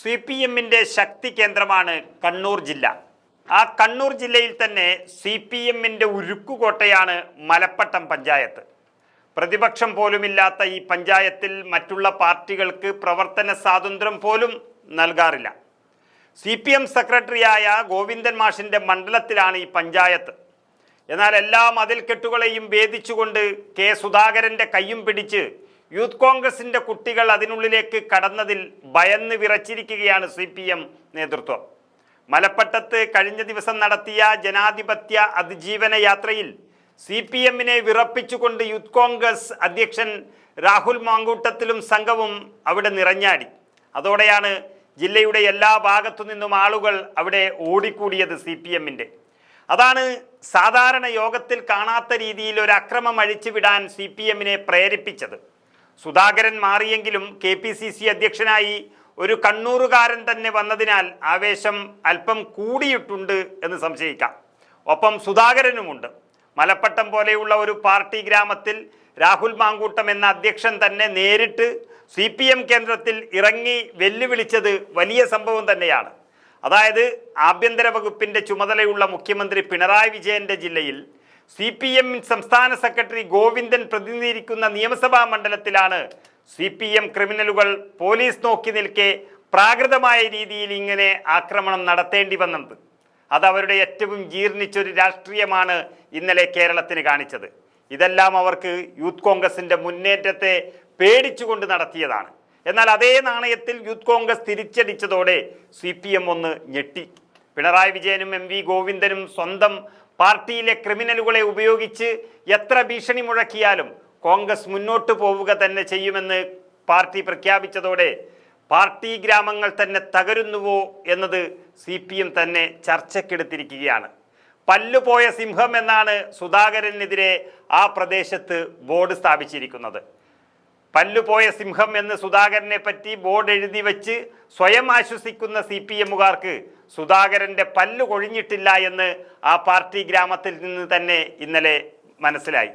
C P എമ്മിന്റെ ശക്തി കേന്ദ്രമാണ് കണ്ണൂർ ജില്ല. ആ കണ്ണൂർ ജില്ലയിൽ തന്നെ സി പി എമ്മിന്റെ ഉരുക്കുകോട്ടയാണ് മലപ്പട്ടം പഞ്ചായത്ത്. പ്രതിപക്ഷം പോലുമില്ലാത്ത ഈ പഞ്ചായത്തിൽ മറ്റുള്ള പാർട്ടികൾക്ക് പ്രവർത്തന സ്വാതന്ത്ര്യം പോലും നൽകാറില്ല. സി പി എം സെക്രട്ടറിയായ ഗോവിന്ദൻ മാഷിന്റെ മണ്ഡലത്തിലാണ് ഈ പഞ്ചായത്ത്. എന്നാൽ എല്ലാ മതിൽക്കെട്ടുകളെയും ഭേദിച്ചുകൊണ്ട് കെ സുധാകരന്റെ കയ്യും പിടിച്ച് യൂത്ത് കോൺഗ്രസിന്റെ കുട്ടികൾ അതിനുള്ളിലേക്ക് കടന്നതിൽ ഭയന്ന് വിറച്ചിരിക്കുകയാണ് സി പി എം നേതൃത്വം. മലപ്പട്ടത്ത് കഴിഞ്ഞ ദിവസം നടത്തിയ ജനാധിപത്യ അതിജീവന യാത്രയിൽ സി പി എമ്മിനെ വിറപ്പിച്ചുകൊണ്ട് യൂത്ത് കോൺഗ്രസ് അധ്യക്ഷൻ രാഹുൽ മാങ്കൂട്ടത്തിലും സംഘവും അവിടെ നിറഞ്ഞാടി. അതോടെയാണ് ജില്ലയുടെ എല്ലാ ഭാഗത്തു നിന്നും ആളുകൾ അവിടെ ഓടിക്കൂടിയത് സി പി എമ്മിന്റെ അതാണ് സാധാരണ യോഗത്തിൽ കാണാത്ത രീതിയിൽ ഒരു അക്രമം അഴിച്ചുവിടാൻ സി പി എമ്മിനെ പ്രേരിപ്പിച്ചത്. സുധാകരൻ മാറിയെങ്കിലും കെ പി സി സി അധ്യക്ഷനായി ഒരു കണ്ണൂറുകാരൻ തന്നെ വന്നതിനാൽ ആവേശം അല്പം കൂടിയിട്ടുണ്ട് എന്ന് സംശയിക്കാം. ഒപ്പം സുധാകരനുമുണ്ട്. മലപ്പട്ടം പോലെയുള്ള ഒരു പാർട്ടി ഗ്രാമത്തിൽ രാഹുൽ മാങ്കൂട്ടം എന്ന അധ്യക്ഷൻ തന്നെ നേരിട്ട് സി പി എം കേന്ദ്രത്തിൽ ഇറങ്ങി വെല്ലുവിളിച്ചത് വലിയ സംഭവം തന്നെയാണ്. അതായത് ആഭ്യന്തര വകുപ്പിന്റെ ചുമതലയുള്ള മുഖ്യമന്ത്രി പിണറായി വിജയന്റെ ജില്ലയിൽ സി പി എം സംസ്ഥാന സെക്രട്ടറി ഗോവിന്ദൻ പ്രതിനിധീകരിക്കുന്ന നിയമസഭാ മണ്ഡലത്തിലാണ് സി പി എം ക്രിമിനലുകൾ പോലീസ് നോക്കി നിൽക്കെ പ്രാകൃതമായ രീതിയിൽ ഇങ്ങനെ ആക്രമണം നടത്തേണ്ടി വന്നത്. അത് അവരുടെ ഏറ്റവും ജീർണിച്ചൊരു രാഷ്ട്രീയമാണ് ഇന്നലെ കേരളത്തിന് കാണിച്ചത്. ഇതെല്ലാം അവർക്ക് യൂത്ത് കോൺഗ്രസിന്റെ മുന്നേറ്റത്തെ പേടിച്ചുകൊണ്ട് നടത്തിയതാണ്. എന്നാൽ അതേ നാണയത്തിൽ യൂത്ത് കോൺഗ്രസ് തിരിച്ചടിച്ചതോടെ സി പി എം ഒന്ന് ഞെട്ടി. പിണറായി വിജയനും എം വി ഗോവിന്ദനും സ്വന്തം പാർട്ടിയിലെ ക്രിമിനലുകളെ ഉപയോഗിച്ച് എത്ര ഭീഷണി മുഴക്കിയാലും കോൺഗ്രസ് മുന്നോട്ട് പോവുക തന്നെ ചെയ്യുമെന്ന് പാർട്ടി പ്രഖ്യാപിച്ചതോടെ പാർട്ടി ഗ്രാമങ്ങൾ തന്നെ തകരുന്നുവോ എന്നത് സി പി എം തന്നെ ചർച്ചയ്ക്കെടുത്തിരിക്കുകയാണ്. പല്ലുപോയ സിംഹം എന്നാണ് സുധാകരനെതിരെ ആ പ്രദേശത്ത് ബോർഡ് സ്ഥാപിച്ചിരിക്കുന്നത്. പല്ലുപോയ സിംഹം എന്ന് സുധാകരനെ പറ്റി ബോർഡ് എഴുതി വെച്ച് സ്വയം ആശ്വസിക്കുന്ന സി പി എമ്മുകാർക്ക് സുധാകരന്റെ പല്ലു കൊഴിഞ്ഞിട്ടില്ല എന്ന് ആ പാർട്ടി ഗ്രാമത്തിൽ നിന്ന് തന്നെ ഇന്നലെ മനസ്സിലായി.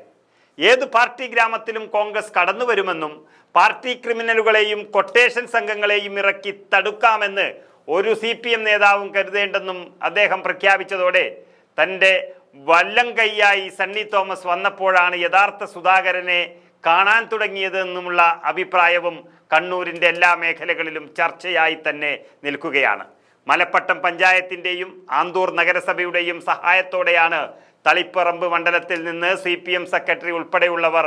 ഏത് പാർട്ടി ഗ്രാമത്തിലും കോൺഗ്രസ് കടന്നു വരുമെന്നും പാർട്ടി ക്രിമിനലുകളെയും കൊട്ടേഷൻ സംഘങ്ങളെയും ഇറക്കി തടുക്കാമെന്ന് ഒരു സി പി എം നേതാവും കരുതേണ്ടെന്നും അദ്ദേഹം പ്രഖ്യാപിച്ചതോടെ തന്റെ വല്ലം കൈയായി സണ്ണി തോമസ് വന്നപ്പോഴാണ് യഥാർത്ഥ സുധാകരനെ കാണാൻ തുടങ്ങിയതെന്നുമുള്ള അഭിപ്രായവും കണ്ണൂരിന്റെ എല്ലാ മേഖലകളിലും ചർച്ചയായി തന്നെ നിൽക്കുകയാണ്. മലപ്പട്ടം പഞ്ചായത്തിന്റെയും ആന്തൂർ നഗരസഭയുടെയും സഹായത്തോടെയാണ് തളിപ്പറമ്പ് മണ്ഡലത്തിൽ നിന്ന് സി പി എം സെക്രട്ടറി ഉൾപ്പെടെയുള്ളവർ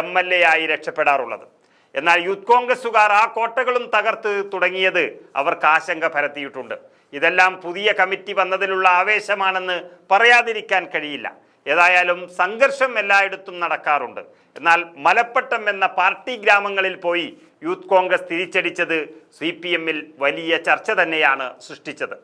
എം എൽ എ ആയി രക്ഷപ്പെടാറുള്ളത്. എന്നാൽ യൂത്ത് കോൺഗ്രസുകാർ ആ കോട്ടകളും തകർത്ത് തുടങ്ങിയത് അവർക്ക് ആശങ്ക പരത്തിയിട്ടുണ്ട്. ഇതെല്ലാം പുതിയ കമ്മിറ്റി വന്നതിലുള്ള ആവേശമാണെന്ന് പറയാതിരിക്കാൻ കഴിയില്ല. ഏതായാലും സംഘർഷം എല്ലായിടത്തും നടക്കാറുണ്ട്. എന്നാൽ മലപ്പട്ടം എന്ന പാർട്ടി ഗ്രാമങ്ങളിൽ പോയി യൂത്ത് കോൺഗ്രസ് തിരിച്ചടിച്ചത് സി വലിയ ചർച്ച തന്നെയാണ് സൃഷ്ടിച്ചത്.